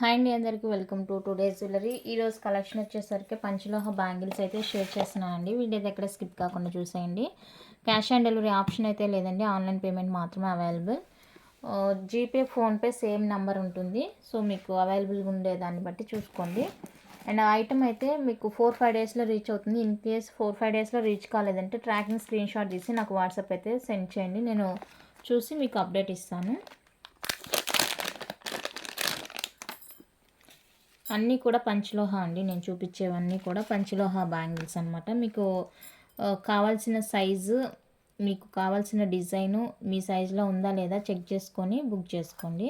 Hi అండి అందరికీ welcome to today jewellery. ఈరోజు కలెక్షన్ వచ్చేసరికి పంచలోహ బ్యాంగిల్స్ అయితే షేర్ చేస్తున్నానండి. వీడియో దగ్గర స్కిప్ కాకుండా చూసేయండి. క్యాష్ ఆన్ డెలివరీ ఆప్షన్ అయితే లేదండి. ఆన్లైన్ పేమెంట్ మాత్రమే available. GPay PhonePe same number ఉంటుంది. సో మీకు అవైలబుల్గా ఉండే దాన్ని బట్టి చూసుకోండి. అండ్ ఐటమ్ అయితే మీకు ఫోర్ ఫైవ్ డేస్లో రీచ్ అవుతుంది. ఇన్ కేస్ ఫోర్ ఫైవ్ డేస్లో రీచ్ కాలేదంటే ట్రాకింగ్ స్క్రీన్ షాట్ తీసి నాకు వాట్సాప్ అయితే సెండ్ చేయండి. నేను చూసి మీకు అప్డేట్ ఇస్తాను. అన్నీ కూడా పంచలోహ అండి. నేను చూపించేవన్నీ కూడా పంచలోహ బ్యాంగిల్స్ అనమాట మీకు కావాల్సిన సైజు మీకు కావాల్సిన డిజైను మీ సైజులో ఉందా లేదా చెక్ చేసుకొని బుక్ చేసుకోండి.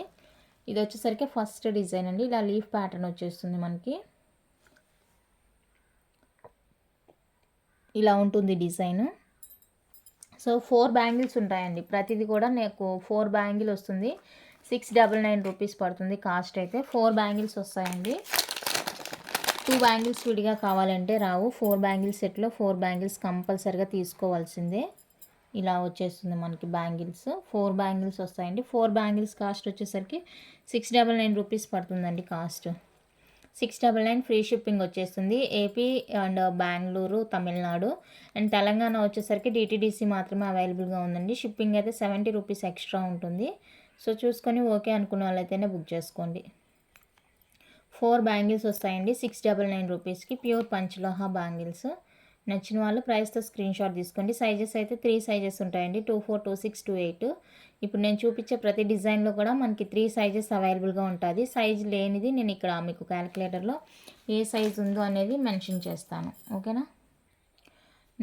ఇది వచ్చేసరికి ఫస్ట్ డిజైన్ అండి. ఇలా లీఫ్ ప్యాటర్న్ వచ్చేస్తుంది మనకి. ఇలా ఉంటుంది డిజైను. సో ఫోర్ బ్యాంగిల్స్ ఉంటాయండి. ప్రతిదీ కూడా నాకు ఫోర్ బ్యాంగిల్ వస్తుంది. సిక్స్ డబల్ నైన్ రూపీస్ పడుతుంది కాస్ట్ అయితే. ఫోర్ బ్యాంగిల్స్ వస్తాయండి. టూ బ్యాంగిల్స్ విడిగా కావాలంటే రావు. ఫోర్ బ్యాంగిల్స్ సెట్లో ఫోర్ బ్యాంగిల్స్ కంపల్సరిగా తీసుకోవాల్సిందే. ఇలా వచ్చేస్తుంది మనకి బ్యాంగిల్స్ ఫోర్ బ్యాంగిల్స్ వస్తాయండి. ఫోర్ బ్యాంగిల్స్ కాస్ట్ వచ్చేసరికి సిక్స్ డబల్ నైన్ రూపీస్ పడుతుందండి cost. Six double nine free shipping వచ్చేస్తుంది. AP and Bengaluru Tamil Nadu and Telangana వచ్చేసరికి డిటీడీసీ మాత్రమే అవైలబుల్గా ఉందండి. షిప్పింగ్ అయితే సెవెంటీ రూపీస్ ఎక్స్ట్రా ఉంటుంది. సో చూసుకొని ఓకే అనుకున్న వాళ్ళైతేనే బుక్ చేసుకోండి. ఫోర్ బ్యాంగిల్స్ వస్తాయండి. సిక్స్ డబల్ నైన్ రూపీస్కి ప్యూర్ పంచలోహా బ్యాంగిల్స్. నచ్చిన వాళ్ళు ప్రైస్తో స్క్రీన్ షాట్ తీసుకోండి. సైజెస్ అయితే త్రీ సైజెస్ ఉంటాయండి. Two four two six two eight. ఇప్పుడు నేను చూపించే ప్రతి డిజైన్లో కూడా మనకి త్రీ సైజెస్ అవైలబుల్గా ఉంటుంది. సైజ్ లేనిది నేను ఇక్కడ మీకు క్యాలిక్యులేటర్లో ఏ సైజ్ ఉందో అనేది మెన్షన్ చేస్తాను. ఓకేనా?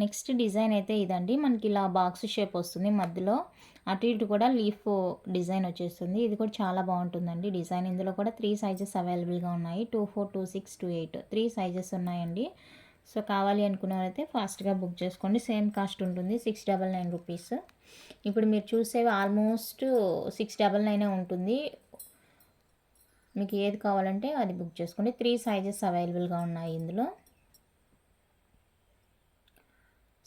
నెక్స్ట్ డిజైన్ అయితే ఇదండి. మనకి ఇలా బాక్స్ షేప్ వస్తుంది మధ్యలో. అటు ఇటు కూడా లీఫ్ డిజైన్ వచ్చేస్తుంది. ఇది కూడా చాలా బాగుంటుందండి డిజైన్. ఇందులో కూడా త్రీ సైజెస్ అవైలబుల్గా ఉన్నాయి. Two four two six two eight three sizes ఉన్నాయండి. సో కావాలి అనుకున్నవారైతే ఫాస్ట్గా బుక్ చేసుకోండి. సేమ్ కాస్ట్ ఉంటుంది. Six double nine rupees. ఇప్పుడు మీరు చూసేవి ఆల్మోస్ట్ సిక్స్ డబల్ నైనే ఉంటుంది. మీకు ఏది కావాలంటే అది బుక్ చేసుకోండి. త్రీ సైజెస్ అవైలబుల్గా ఉన్నాయి ఇందులో.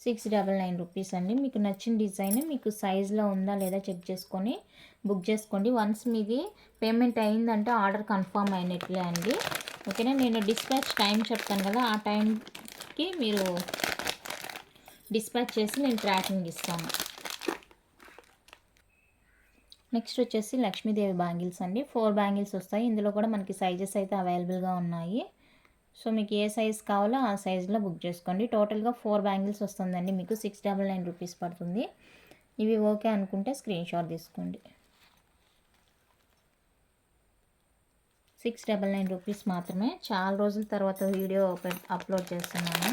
సిక్స్ డబల్ నైన్ రూపీస్ అండి. మీకు నచ్చిన డిజైన్ మీకు సైజ్లో ఉందా లేదా చెక్ చేసుకొని బుక్ చేసుకోండి. వన్స్ మీది పేమెంట్ అయిందంటే ఆర్డర్ కన్ఫర్మ్ అయినట్లే అండి. ఓకేనా? నేను డిస్పాచ్ టైం చెప్తాను కదా ఆ టైంకి మీరు డిస్పాచ్ చేసి నేను ట్రాకింగ్ ఇస్తాను నెక్స్ట్ వచ్చేసి లక్ష్మీదేవి బ్యాంగిల్స్ అండి. ఫోర్ బ్యాంగిల్స్ వస్తాయి. ఇందులో కూడా మనకి సైజెస్ అయితే అవైలబుల్గా ఉన్నాయి. సో మీకు ఏ సైజ్ కావాలో ఆ సైజులో బుక్ చేసుకోండి. టోటల్గా ఫోర్ బ్యాంగిల్స్ వస్తుందండి. మీకు సిక్స్ డబల్ నైన్ రూపీస్ పడుతుంది. ఇవి ఓకే అనుకుంటే స్క్రీన్ షాట్ తీసుకోండి. సిక్స్ డబల్ నైన్ రూపీస్ మాత్రమే. చాలా రోజుల తర్వాత వీడియో అప్లోడ్ చేస్తున్నాను.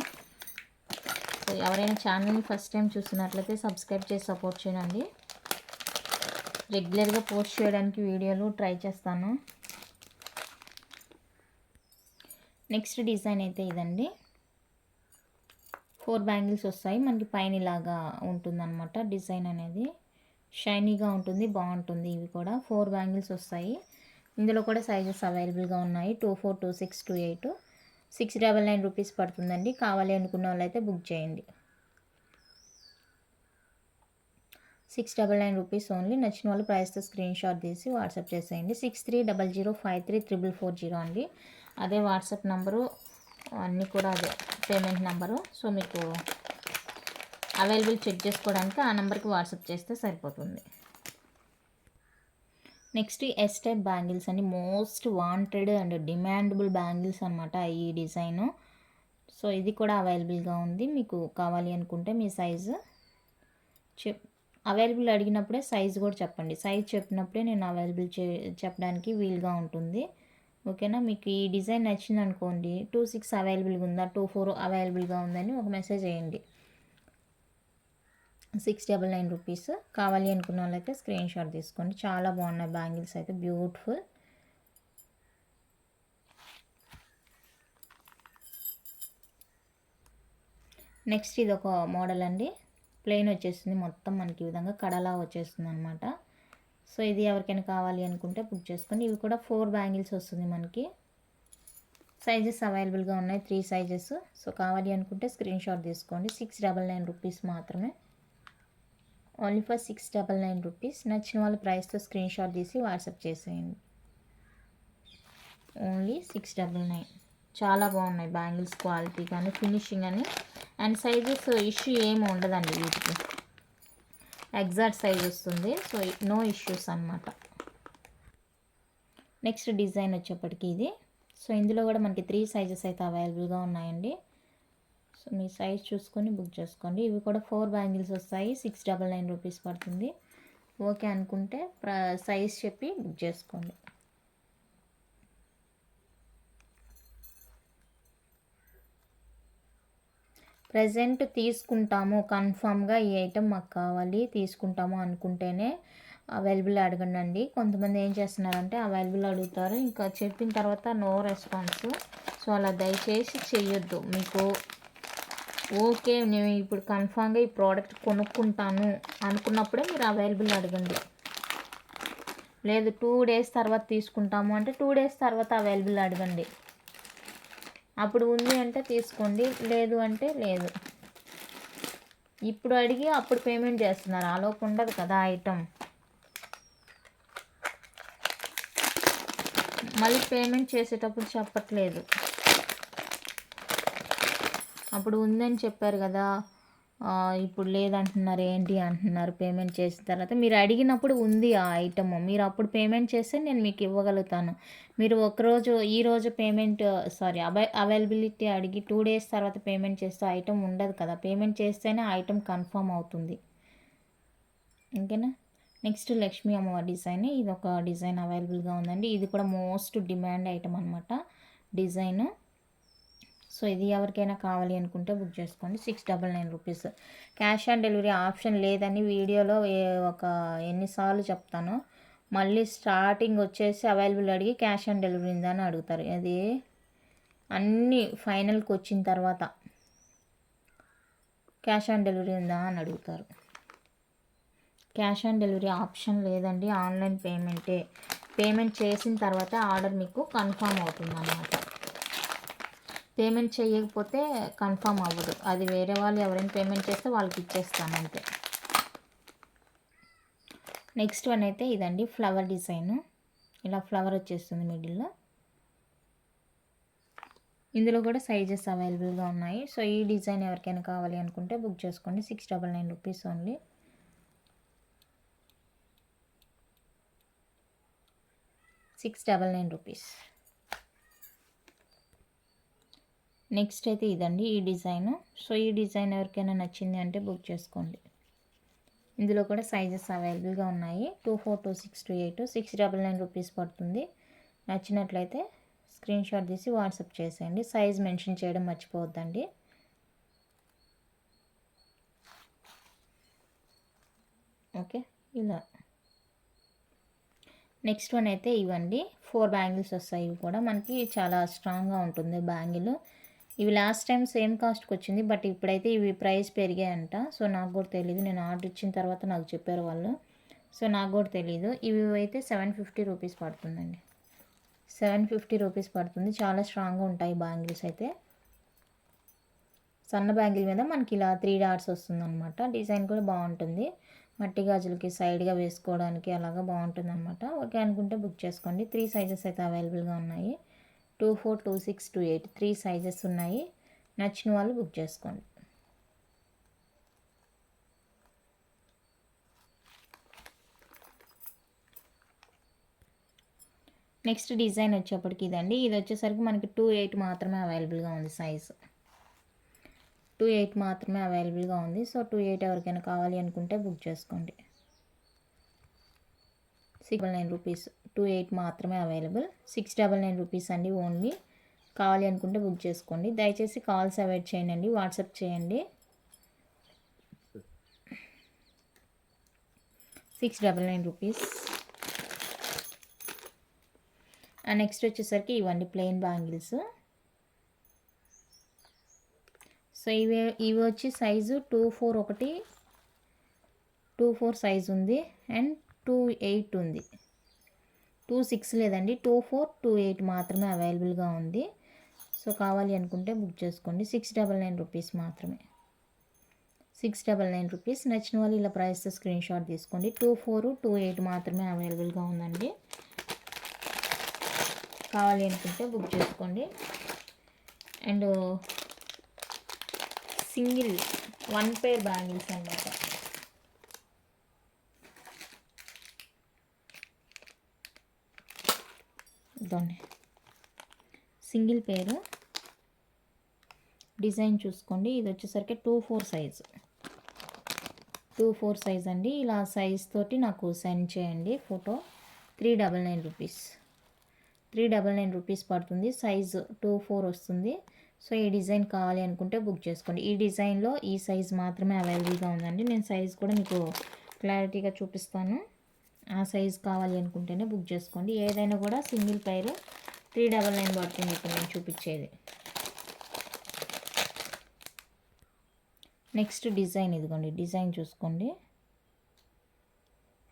సో ఎవరైనా ఛానల్ని ఫస్ట్ టైం చూస్తున్నట్లయితే సబ్స్క్రైబ్ చేసి సపోర్ట్ చేయండి. రెగ్యులర్గా పోస్ట్ చేయడానికి వీడియోలు ట్రై చేస్తాను. నెక్స్ట్ డిజైన్ అయితే ఇదండి. ఫోర్ బ్యాంగిల్స్ వస్తాయి. మనకి పైన ఇలాగా ఉంటుందన్నమాట డిజైన్ అనేది. షైనీగా ఉంటుంది బాగుంటుంది ఇవి కూడా. ఫోర్ బ్యాంగిల్స్ వస్తాయి. ఇందులో కూడా సైజెస్ అవైలబుల్గా ఉన్నాయి. Two four two six two eight. Six double nine rupees పడుతుందండి. కావాలి అనుకున్న వాళ్ళైతే బుక్ చేయండి. Six double nine rupees only. నచ్చిన వాళ్ళు ప్రైస్తో స్క్రీన్ షాట్ తీసి వాట్సాప్ చేసేయండి. Six three double zero five three triple four zero అండి. అదే వాట్సాప్ నెంబరు అన్నీ కూడా అదే పేమెంట్ నెంబరు. సో మీకు అవైలబుల్ చెక్ చేసుకోవడానికి ఆ నెంబర్కి వాట్సాప్ చేస్తే సరిపోతుంది. నెక్స్ట్ ఎస్ టైప్ బ్యాంగిల్స్ అండి. Most wanted and demandable bangles అనమాట ఈ డిజైను. సో ఇది కూడా అవైలబుల్గా ఉంది. మీకు కావాలి అనుకుంటే మీ సైజు చెప్ అవైలబుల్ అడిగినప్పుడే సైజు కూడా చెప్పండి. సైజ్ చెప్పినప్పుడే నేను అవైలబుల్ చే చెప్పడానికి వీలుగా ఉంటుంది. ఓకేనా? మీకు ఈ డిజైన్ నచ్చింది అనుకోండి టూ సిక్స్ అవైలబుల్గా ఉందా టూ ఫోర్ అవైలబుల్గా ఉందని ఒక మెసేజ్ వేయండి సిక్స్ డబల్ నైన్ రూపీస్. కావాలి అనుకున్న వాళ్ళైతే స్క్రీన్ షాట్ తీసుకోండి. చాలా బాగున్నాయి బ్యాంగిల్స్ అయితే. బ్యూటిఫుల్. నెక్స్ట్ ఇది ఒక మోడల్ అండి. ప్లెయిన్ వచ్చేస్తుంది. మొత్తం మనకి ఈ విధంగా కడలా వచ్చేస్తుంది అనమాట సో ఇది ఎవరికైనా కావాలి అనుకుంటే బుక్ చేసుకోండి. ఇవి కూడా ఫోర్ బ్యాంగిల్స్ వస్తుంది మనకి. సైజెస్ అవైలబుల్గా ఉన్నాయి త్రీ సైజెస్ సో కావాలి అనుకుంటే స్క్రీన్ షాట్ తీసుకోండి. సిక్స్ డబల్ నైన్ రూపీస్ మాత్రమే. Only for six double nine rupees నచ్చిన వాళ్ళ ప్రైస్తో స్క్రీన్ షాట్ తీసి వాట్సాప్ చేసేయండి. ఓన్లీ సిక్స్ డబల్ నైన్ చాలా బాగున్నాయి బ్యాంగిల్స్ క్వాలిటీ కానీ ఫినిషింగ్ అని అండ్ సైజెస్ ఇష్యూ ఏమి ఉండదండి వీటికి. ఎగ్జాక్ట్ సైజ్ వస్తుంది. సో నో ఇష్యూస్ అనమాట నెక్స్ట్ డిజైన్ వచ్చేప్పటికి ఇది. సో ఇందులో కూడా మనకి త్రీ సైజెస్ అయితే అవైలబుల్గా ఉన్నాయండి. సో మీ సైజ్ చూసుకొని బుక్ చేసుకోండి. ఇవి కూడా ఫోర్ బ్యాంగిల్స్ వస్తాయి. సిక్స్ డబల్ నైన్ రూపీస్ పడుతుంది. ఓకే అనుకుంటే సైజ్ చెప్పి బుక్ చేసుకోండి. ప్రజెంట్ తీసుకుంటాము కన్ఫామ్గా ఈ ఐటెం మాకు కావాలి తీసుకుంటాము అనుకుంటేనే అవైలబుల్ అడగండి కొంతమంది ఏం చేస్తున్నారంటే అవైలబుల్ అడుగుతారు. ఇంకా చెప్పిన తర్వాత నో రెస్పాన్స్. సో అలా దయచేసి చెయ్యొద్దు. మీకు ఓకే నేను ఇప్పుడు కన్ఫామ్గా ఈ ప్రోడక్ట్ కొనుక్కుంటాను అనుకున్నప్పుడే మీరు అవైలబుల్ అడగండి. లేదు టూ డేస్ తర్వాత తీసుకుంటాము అంటే టూ డేస్ తర్వాత అవైలబుల్ అడగండి. అప్పుడు ఉంది అంటే తీసుకోండి లేదు అంటే లేదు. ఇప్పుడు అడిగి అప్పుడు పేమెంట్ చేస్తున్నారు. ఆలోపు ఉండదు కదా ఐటమ్. మళ్ళీ పేమెంట్ చేసేటప్పుడు చెప్పట్లేదు. అప్పుడు ఉందని చెప్పారు కదా. ఇప్పుడు లేదంటున్నారు ఏంటి అంటున్నారు పేమెంట్ చేసిన తర్వాత మీరు అడిగినప్పుడు ఉంది ఆ ఐటమ్ మీరు అప్పుడు పేమెంట్ చేస్తే నేను మీకు ఇవ్వగలుగుతాను. మీరు ఒకరోజు ఈరోజు పేమెంట్ సారీ అవై అవైలబిలిటీ అడిగి టూ డేస్ తర్వాత పేమెంట్ చేస్తే ఐటమ్ ఉండదు కదా. పేమెంట్ చేస్తేనే ఐటమ్ కన్ఫర్మ్ అవుతుంది. ఓకేనా? నెక్స్ట్ లక్ష్మీ అమ్మవారి డిజైన్ ఇది ఒక డిజైన్ అవైలబుల్గా ఉందండి. ఇది కూడా మోస్ట్ డిమాండ్ ఐటమ్ అనమాట డిజైన్ సో ఇది ఎవరికైనా కావాలి అనుకుంటే బుక్ చేసుకోండి. Six double nine rupees. Cash on delivery option లేదని వీడియోలో ఒక ఎన్నిసార్లు చెప్తాను. మళ్ళీ స్టార్టింగ్ వచ్చేసి అవైలబుల్ అడిగి క్యాష్ ఆన్ డెలివరీ ఉందా అని అడుగుతారు. అది అన్నీ ఫైనల్కి వచ్చిన తర్వాత క్యాష్ ఆన్ డెలివరీ ఉందా అని అడుగుతారు. క్యాష్ ఆన్ డెలివరీ ఆప్షన్ లేదండి. ఆన్లైన్ పేమెంటే. పేమెంట్ చేసిన తర్వాత ఆర్డర్ మీకు కన్ఫామ్ అవుతుంది అన్నమాట పేమెంట్ చేయకపోతే కన్ఫామ్ అవ్వదు. అది వేరే వాళ్ళు ఎవరైనా పేమెంట్ చేస్తే వాళ్ళకి ఇచ్చేస్తాను అంతే. నెక్స్ట్ వన్ అయితే ఇదండి ఫ్లవర్ డిజైన్. ఇలా ఫ్లవర్ వచ్చేస్తుంది మిడిల్లో. ఇందులో కూడా సైజెస్ అవైలబుల్గా ఉన్నాయి. సో ఈ డిజైన్ ఎవరికైనా కావాలి అనుకుంటే బుక్ చేసుకోండి. Six double nine rupees only. Six double nine rupees. Next అయితే ఇదండి ఈ డిజైన్. సో ఈ డిజైన్ ఎవరికైనా నచ్చింది అంటే బుక్ చేసుకోండి. ఇందులో కూడా సైజెస్ అవైలబుల్గా ఉన్నాయి. Two four two six two eight six double nine rupees పడుతుంది. నచ్చినట్లయితే స్క్రీన్ షాట్ తీసి వాట్సాప్ చేసేయండి. సైజ్ మెన్షన్ చేయడం మర్చిపోవద్దండి. ఓకే ఇలా. నెక్స్ట్ వన్ అయితే ఇవ్వండి ఫోర్ బ్యాంగిల్స్ వస్తాయి ఇవి కూడా. మనకి చాలా స్ట్రాంగ్గా ఉంటుంది బ్యాంగిల్. ఇవి లాస్ట్ టైం సేమ్ కాస్ట్కి వచ్చింది బట్ ఇప్పుడైతే ఇవి ప్రైస్ పెరిగాయంట. సో నాకు కూడా తెలియదు నేను ఆర్డర్ ఇచ్చిన తర్వాత నాకు చెప్పారు వాళ్ళు. సో నాకు కూడా తెలియదు ఇవి అయితే సెవెన్ ఫిఫ్టీ రూపీస్ పడుతుందండి. సెవెన్ ఫిఫ్టీ రూపీస్ పడుతుంది. చాలా స్ట్రాంగ్గా ఉంటాయి బ్యాంగిల్స్ అయితే. సన్న బ్యాంగిల్ మీద మనకి ఇలా త్రీ డాట్స్ వస్తుందన్నమాట. డిజైన్ కూడా బాగుంటుంది. మట్టి గాజులకి సైడ్గా వేసుకోవడానికి అలాగా బాగుంటుంది అనమాట ఓకే అనుకుంటే బుక్ చేసుకోండి. త్రీ సైజెస్ అయితే అవైలబుల్గా ఉన్నాయి. Two four two six two eight three sizes ఉన్నాయి. నచ్చిన వాళ్ళు బుక్ చేసుకోండి. నెక్స్ట్ డిజైన్ వచ్చేప్పటికి ఇదండి. ఇది వచ్చేసరికి మనకి టూ ఎయిట్ మాత్రమే అవైలబుల్గా ఉంది సైజ్. టూ ఎయిట్ మాత్రమే అవైలబుల్గా ఉంది. సో టూ ఎయిట్ ఎవరికైనా కావాలి అనుకుంటే బుక్ చేసుకోండి. Six double nine rupees two eight మాత్రమే available. Six double nine rupees అండి ఓన్లీ. కావాలి అనుకుంటే బుక్ చేసుకోండి. దయచేసి కాల్స్ అవాయిడ్ చేయండి. వాట్సాప్ చేయండి. Six double nine rupees. Next వచ్చేసరికి ఇవ్వండి ప్లెయిన్ బ్యాంగిల్స్. సో ఇవి ఇవి వచ్చి సైజు టూ ఫోర్ ఒకటి టూ ఫోర్ సైజు ఉంది. అండ్ టూ ఎయిట్ ఉంది. టూ సిక్స్ లేదండి టూ ఫోర్ టూ ఎయిట్ మాత్రమే అవైలబుల్గా ఉంది. సో కావాలి అనుకుంటే బుక్ చేసుకోండి. సిక్స్ డబల్ నైన్ రూపీస్ మాత్రమే. Six double nine rupees. నచ్చిన వాళ్ళు ఇలా ప్రైస్ స్క్రీన్ షాట్ తీసుకోండి. టూ ఫోర్ టూ ఎయిట్ మాత్రమే అవైలబుల్గా ఉందండి. కావాలి అనుకుంటే బుక్ చేసుకోండి. And single one pair bangles అనమాట ఇదండి సింగిల్ పేరు. డిజైన్ చూసుకోండి. ఇది వచ్చేసరికి two four size. Two four size అండి. ఇలా సైజ్ తోటి నాకు సెండ్ చేయండి photo. Three double nine rupees. Three double nine rupees పడుతుంది. సైజ్ టూ ఫోర్ వస్తుంది. సో ఈ డిజైన్ కావాలి అనుకుంటే బుక్ చేసుకోండి. ఈ డిజైన్లో ఈ సైజ్ మాత్రమే అవైలబుల్గా ఉందండి. నేను సైజ్ కూడా మీకు క్లారిటీగా చూపిస్తాను. ఆ సైజ్ కావాలి అనుకుంటేనే బుక్ చేసుకోండి. ఏదైనా కూడా సింగిల్ పైరు త్రీ డబల్ నైన్ పడుతుంది ఇప్పుడు నేను చూపించేది. నెక్స్ట్ డిజైన్ ఇదిగోండి. డిజైన్ చూసుకోండి.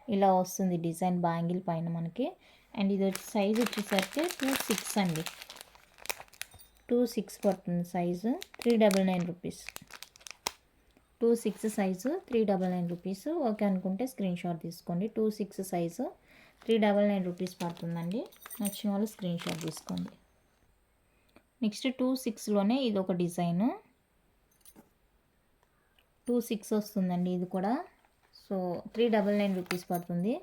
ఇలా వస్తుంది డిజైన్ బ్యాంగిల్ పైన మనకి. అండ్ ఇది వచ్చి సైజ్ వచ్చేసరికి టూ సిక్స్ అండి. టూ సిక్స్ పడుతుంది size. Three double nine rupees. Two six size three double nine rupees. Okay అనుకుంటే స్క్రీన్ షాట్ తీసుకోండి. Two six size three double nine rupees పడుతుందండి. నచ్చిన వాళ్ళు స్క్రీన్ షాట్ తీసుకోండి. నెక్స్ట్ టూ సిక్స్లోనే ఇది ఒక డిజైను. టూ సిక్స్ వస్తుందండి ఇది కూడా. So three double nine rupees పడుతుంది.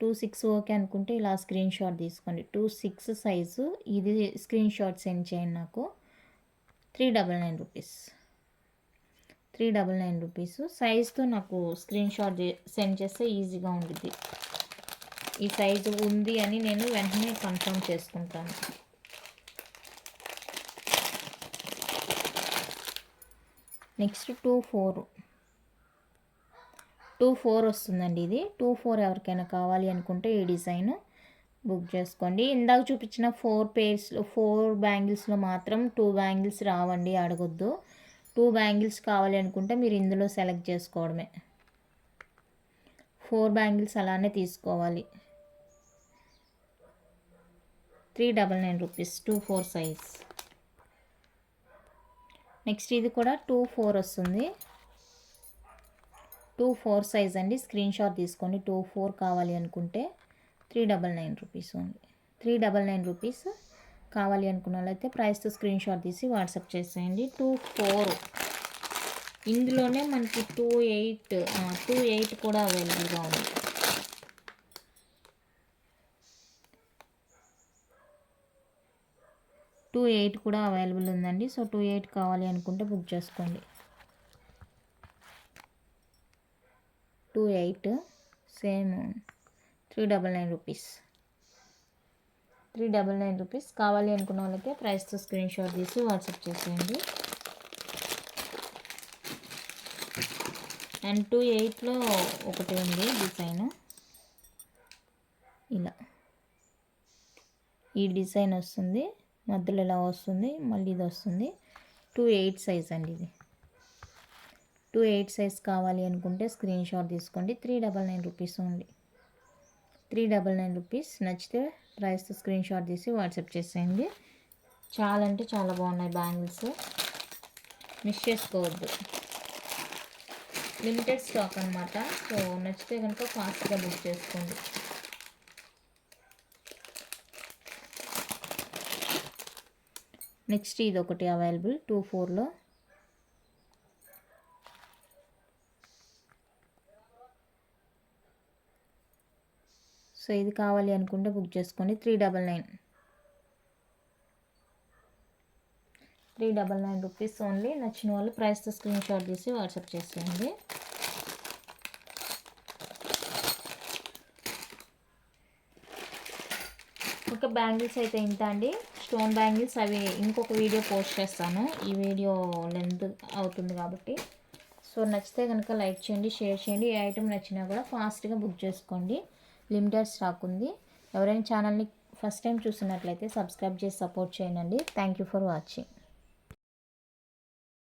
టూ సిక్స్ ఓకే అనుకుంటే ఇలా స్క్రీన్ షాట్ తీసుకోండి. టూ సిక్స్ సైజు ఇది స్క్రీన్ షాట్ సెండ్ చేయండి నాకు. Three double nine rupees. Three double nine rupees. సైజ్తో నాకు స్క్రీన్ షాట్ సెండ్ చేస్తే ఈజీగా ఉంటుంది ఈ సైజు ఉంది అని నేను వెంటనే కన్ఫర్మ్ చేసుకుంటాను. Next two four. Two four వస్తుందండి ఇది. టూ ఫోర్ ఎవరికైనా కావాలి అనుకుంటే ఈ డిజైన్ బుక్ చేసుకోండి. ఇందాక చూపించిన ఫోర్ పేర్స్లో ఫోర్ బ్యాంగిల్స్లో మాత్రం టూ బ్యాంగిల్స్ రావండి అడగొద్దు. టూ బ్యాంగిల్స్ కావాలి అనుకుంటే మీరు ఇందులో సెలెక్ట్ చేసుకోవడమే. ఫోర్ బ్యాంగిల్స్ అలానే తీసుకోవాలి. Three double nine rupees two four size. Next ఇది కూడా టూ ఫోర్ వస్తుంది. టూ ఫోర్ సైజ్ అండి. స్క్రీన్ షాట్ తీసుకోండి. టూ ఫోర్ కావాలి అనుకుంటే three double nine rupees only. Three double nine rupees కావాలి అనుకున్న వాళ్ళైతే ప్రైస్తో స్క్రీన్ షాట్ తీసి వాట్సాప్ చేసేయండి. Two four. ఇందులోనే మనకి టూ ఎయిట్ టూ ఎయిట్ కూడా అవైలబుల్గా ఉంది. టూ ఎయిట్ కూడా అవైలబుల్ ఉందండి. సో టూ ఎయిట్ కావాలి అనుకుంటే బుక్ చేసుకోండి. Two eight same three double nine rupees. Three double nine rupees. కావాలి అనుకున్న వాళ్ళకి ప్రైస్తో స్క్రీన్ షాట్ తీసి వాట్సాప్ చేసేయండి. అండ్ టూ ఎయిట్లో ఒకటి ఉంది డిజైన్ ఇలా. ఈ డిజైన్ వస్తుంది. మధ్యలో ఇలా వస్తుంది. మళ్ళీ ఇది వస్తుంది. టూ ఎయిట్ సైజ్ అండి ఇది. టూ ఎయిట్ సైజ్ కావాలి అనుకుంటే స్క్రీన్ షాట్ తీసుకోండి. Three double nine rupees only three double nine rupees. నచ్చితే ప్రైస్ స్క్రీన్ షాట్ తీసి వాట్సాప్ చేసేయండి. చాలా అంటే చాలా బాగున్నాయి బ్యాంగిల్స్. మిస్ చేసుకోవద్దు. లిమిటెడ్ స్టాక్ అనమాట సో నచ్చితే కనుక ఫాస్ట్గా బుక్ చేసుకోండి. నెక్స్ట్ ఇది ఒకటి అవైలబుల్ టూ ఫోర్లో. సో ఇది కావాలి అనుకుంటే బుక్ చేసుకోండి. Three double nine. Three double nine rupees only. నచ్చిన వాళ్ళు ప్రైస్తో స్క్రీన్ షాట్ తీసి వాట్సాప్ చేసేయండి. ఒక బ్యాంగిల్స్ అయితే ఇంత అండి. స్టోన్ బ్యాంగిల్స్ అవి ఇంకొక వీడియో పోస్ట్ చేస్తాను. ఈ వీడియో లెంత్ అవుతుంది కాబట్టి. సో నచ్చితే కనుక లైక్ చేయండి షేర్ చేయండి. ఏ ఐటెం నచ్చినా కూడా ఫాస్ట్గా బుక్ చేసుకోండి. లిమిటెడ్ స్టాక్ ఉంది ఎవరైనా ఛానల్ని ఫస్ట్ టైం చూసినట్లయితే సబ్స్క్రైబ్ చేసి సపోర్ట్ చేయండి. Thank you for watching.